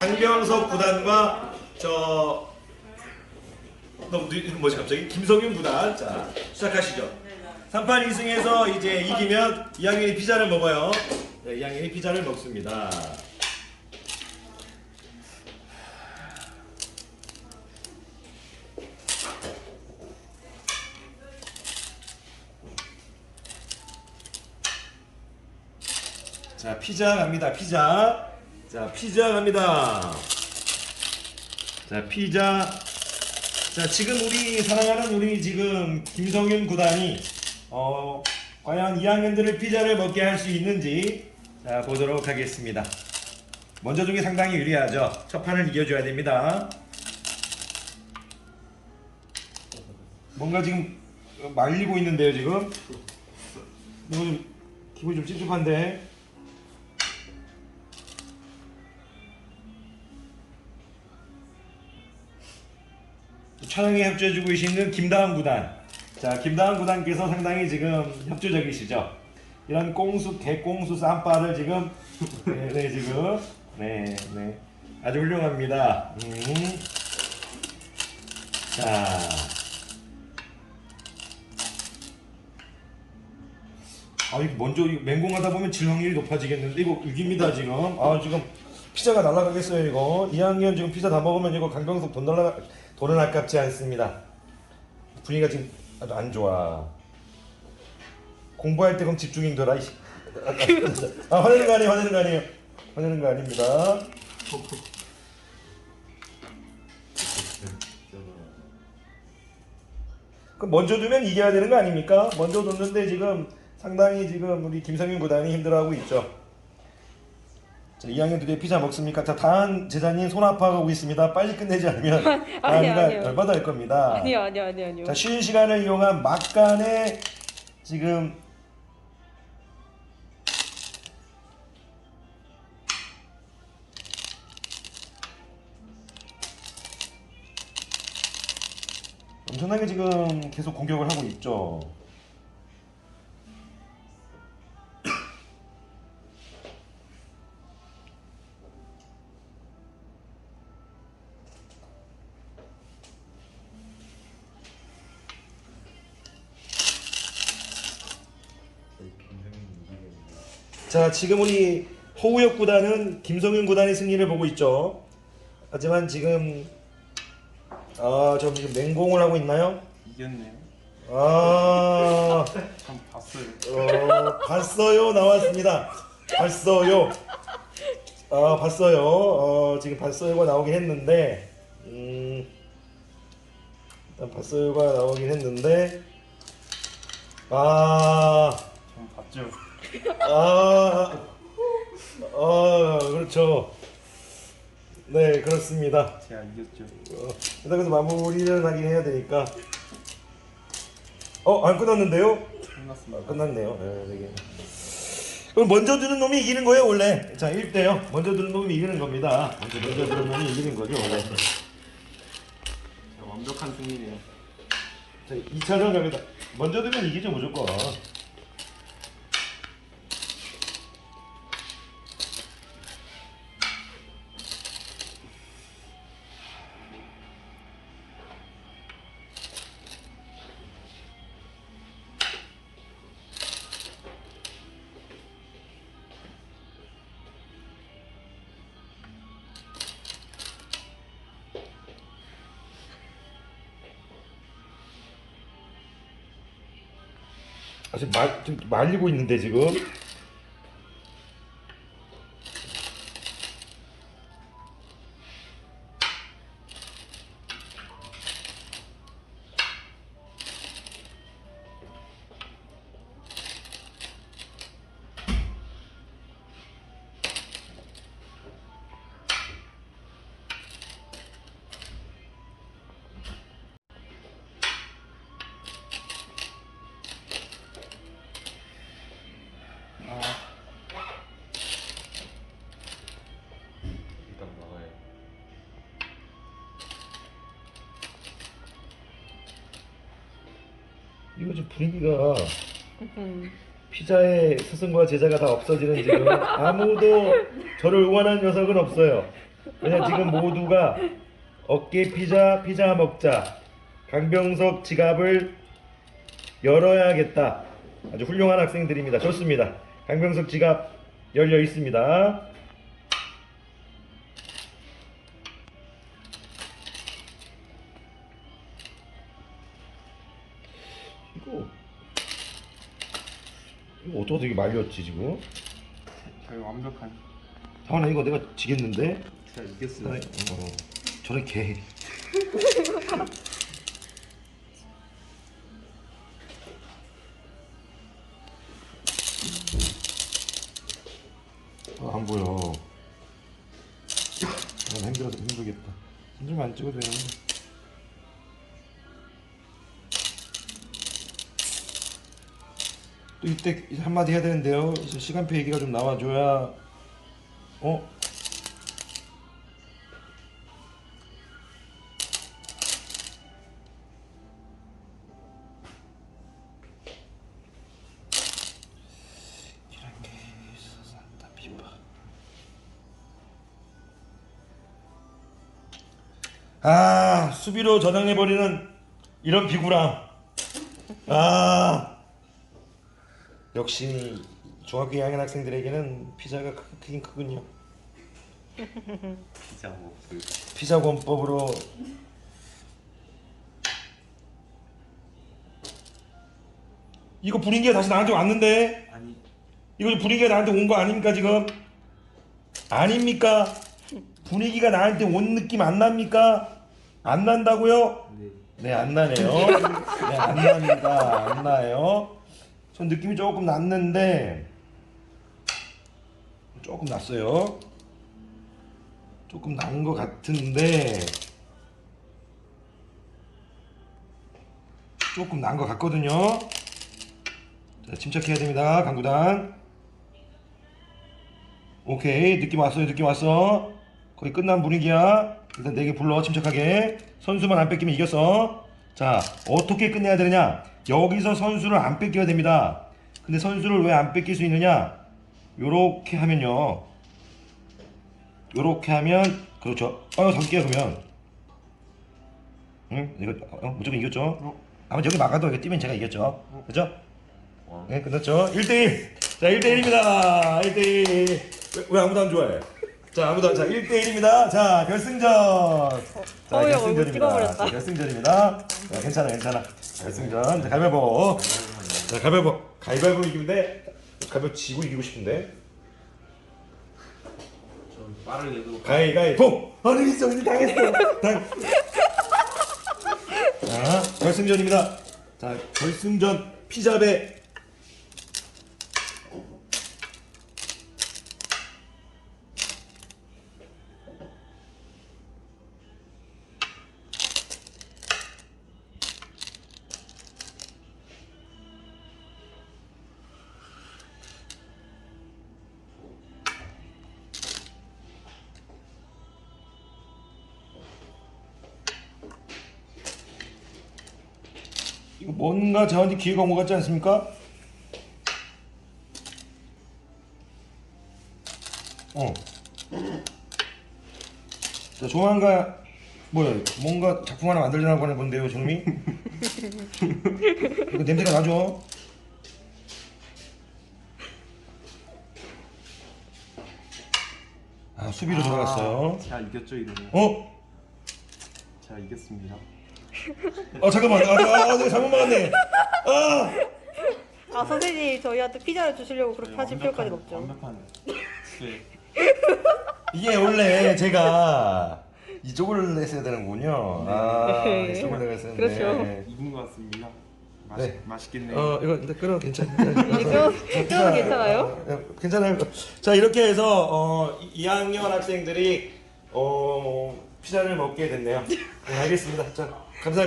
강병석 구단과 저 너무 이름 뭐지 갑자기 김성윤 구단 자 시작하시죠. 3판 2승에서 이제 이기면 2학년이 피자를 먹어요. 네, 2학년이 피자를 먹습니다. 자 피자 갑니다 피자 자 피자 갑니다. 자 피자. 자 지금 우리 사랑하는 우리 지금 김성윤 구단이 어 과연 2학년들을 피자를 먹게 할 수 있는지 자 보도록 하겠습니다. 먼저 중에 상당히 유리하죠. 첫 판을 이겨줘야 됩니다. 뭔가 지금 말리고 있는데요 지금? 이거 좀 기분이 좀 찝찝한데 촬영에 협조해주고 계시는 김다은 구단. 자, 김다은 구단께서 상당히 지금 협조적이시죠. 이런 꽁수, 개꽁수 쌈바를 지금, 네, 네, 지금, 네, 네. 아주 훌륭합니다. 음. 자. 아, 이거 먼저 이거 맹공하다 보면 질 확률이 높아지겠는데, 이거 위기입니다, 지금. 아, 지금 피자가 날아가겠어요, 이거. 2학년 지금 피자 다 먹으면 이거 강병석 돈 날라, 돈은 아깝지 않습니다. 분위기가 지금 아주 안 좋아. 공부할 때 그럼 집중이 더라. 이씨. 아, 화내는 거 아니에요, 화내는 거 아니에요. 화내는 거 아닙니다. 그럼 먼저 두면 이겨야 되는 거 아닙니까? 먼저 뒀는데 지금 상당히 지금 우리 김성윤 구단이 힘들어하고 있죠. 자, 2학년 드디어 피자 먹습니까? 자, 다한 제자님 손 아파하고 있습니다. 빨리 끝내지 않으면 아니요, 아니요. 열받을 겁니다. 아니요 아니요 아니요 아니요. 자, 쉬는 시간을 이용한 막간에 지금 엄청나게 지금 계속 공격을 하고 있죠. 자, 지금 우리 호우역 구단은 김성윤 구단의 승리를 보고 있죠. 하지만 지금 아, 저 지금 맹공을 하고 있나요? 이겼네요. 아, 참 봤어요. 어, 봤어요 나왔습니다. 봤어요. 아, 봤어요. 어, 지금 봤어요가 나오긴 했는데, 음, 일단 봤어요가 나오긴 했는데, 아, 참 봤죠. 아, 아, 그렇죠. 네, 그렇습니다. 제가 이겼죠. 어, 일단 그래서 마무리를 하긴 해야 되니까. 어, 안 끝났는데요? 끝났습니다. 끝났네요. 네, 되게. 그럼 먼저 드는 놈이 이기는 거예요, 원래. 자, 1대요. 먼저 드는 놈이 이기는 겁니다. 먼저, 먼저 드는 놈이 이기는 거죠, 원래. 제가 완벽한 승리네요. 자, 2차전 갑니다. 먼저 들면 이기죠, 무조건. 아, 지금 말, 좀 말리고 있는데, 지금. 이거 지금 분위기가 음. 피자의 스승과 제자가 다 없어지는 지금 아무도 저를 응원하는 녀석은 없어요. 왜냐 지금 모두가 어깨 피자 피자 먹자 강병석 지갑을 열어야겠다. 아주 훌륭한 학생들입니다. 좋습니다. 강병석 지갑 열려 있습니다. 이거 어떻게 되게 말렸지 지금? 저희 완벽한 다원아 이거 내가 지겠는데? 제가 이겼어요. 어, 저런 개. 아, 안 보여. 난 힘들어서 힘들겠다. 힘들면 안 찍어도 되는데. 또 이때 한마디 해야 되는데요. 이제 시간표 얘기가 좀 나와줘야 어? 아 수비로 저장해버리는 이런 비구랑 아 역시 중학교 2학년 학생들에게는 피자가 크- 크긴 크군요. 피자 먹을. 피자 권법으로 이거 분위기가 다시 나한테 왔는데? 아니. 이거 분위기가 나한테 온 거 아닙니까 지금? 아닙니까? 분위기가 나한테 온 느낌 안 납니까? 안 난다고요? 네. 네안 나네요. 네 안 납니다. 안 나요 전 느낌이 조금 났는데 조금 났어요. 조금 난 것 같은데 조금 난 것 같거든요. 자 침착해야 됩니다 강구단. 오케이 느낌 왔어요 느낌 왔어. 거의 끝난 분위기야. 일단 네개 불러 침착하게. 선수만 안 뺏기면 이겼어 자 어떻게 끝내야 되느냐 여기서 선수를 안 뺏겨야 됩니다 근데 선수를 왜 안 뺏길 수 있느냐 요렇게 하면요 요렇게 하면 그렇죠 어 잡을게요 그러면 응 이거 어, 무조건 이겼죠 아마 여기 막아도 여기 뛰면 제가 이겼죠 그죠 와. 네, 끝났죠. 1대1. 자, 1대1입니다. 1대1. 왜, 왜 아무도 안 좋아해? 자, 아무도 안, 자, 1대1입니다. 자, 결승전. 자, 어우, 야, 얼굴 결승전입니다. 찍어버렸다. 자, 결승전입니다. 자, 괜찮아, 괜찮아. 결승전. 자, 가위바위보. 자, 가위바위보. 가위바위보 이기는데, 가위바위보 지고 이기고 싶은데. 좀 빠르게도 가위가위보. 아니, 있어, 이제 당했어. 당. 자, 결승전입니다. 자, 결승전 피자배 뭔가 저한테 기회가 온 것 같지 않습니까? 어. 자, 조만간 뭐야? 뭔가 작품 하나 만들려고 하는 건데요, 정미? 이거 냄새가 나죠? 아, 수비로 돌아갔어요. 제가 이겼죠 이러면. 어? 제가 이겼습니다. 아 잠깐만, 아, 아, 아 내가 잘못 막았네. 아. 아 선생님 저희한테 피자를 주시려고 그렇게 저희 하실 필요까지 없죠. 완벽한. 네. 이게 원래 제가 이쪽을 냈어야 되는군요. 아, 네. 이쪽을 내가 했었는데. 그렇죠. 이긴 것 같습니다. 맛 네. 맛있겠네요. 어, 이거 일단 끊어 괜찮아. 이거 이거 괜찮아요? 어, 괜찮아요. 자 이렇게 해서 어, 2학년 학생들이 어, 피자를 먹게 됐네요. 네, 알겠습니다. 자 감사합니다.